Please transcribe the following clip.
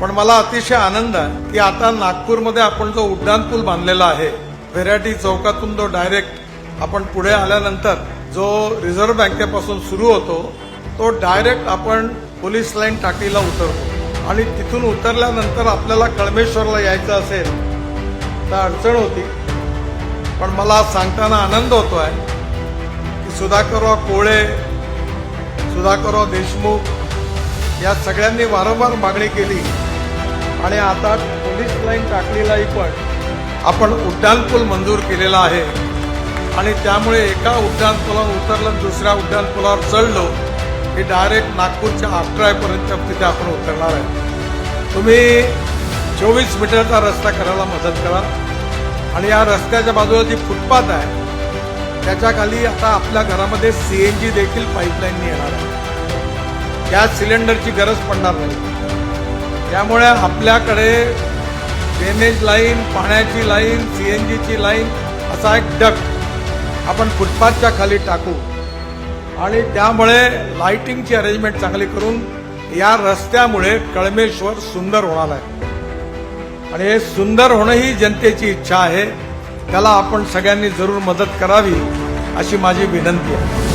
पण मला अतिशय आनंद आहे की आता नागपूरमध्ये आपण जो उड्डाण पूल बांधलेला आहे व्हेरायटी चौकातून जो डायरेक्ट आपण पुढे आल्यानंतर जो रिझर्व्ह बँकेपासून सुरू होतो तो डायरेक्ट आपण पोलीस लाईन टाकीला उतरतो. आणि तिथून उतरल्यानंतर आपल्याला कळमेश्वरला यायचं असेल तर अडचण होती. पण मला सांगताना आनंद होतो आहे की सुधाकरराव कोळे सुधाकरराव देशमुख या सगळ्यांनी वारंवार मागणी केली आणि आता पोलीस लाईन टाकलेलाही पण आपण उड्डाणपूल मंजूर केलेला आहे. आणि त्यामुळे एका उड्डाणपुलावर उतरलं दुसऱ्या उड्डाणपुलावर चढलो की डायरेक्ट नागपूरच्या अठरापर्यंत तिथे आपण उतरणार आहे. तुम्ही चोवीस मीटरचा रस्ता करायला मदत करा. आणि या रस्त्याच्या बाजूला जी फुटपाथ आहे त्याच्याखाली आता आपल्या घरामध्ये सी एन जी देखील पाईपलाईनने येणार आहे. गॅस सिलेंडरची गरज पडणार नाही. त्यामुळे आपल्याकडे ड्रेनेज लाईन पाण्याची लाईन सी एन जीची लाईन असा एक डक आपण फुटपाथच्या खाली टाकू. आणि त्यामुळे लाइटिंगची अरेंजमेंट चांगली करून या रस्त्यामुळे कळमेश्वर सुंदर होणार आहे. आणि हे सुंदर होणं ही जनतेची इच्छा आहे. त्याला आपण सगळ्यांनी जरूर मदत करावी अशी माझी विनंती आहे.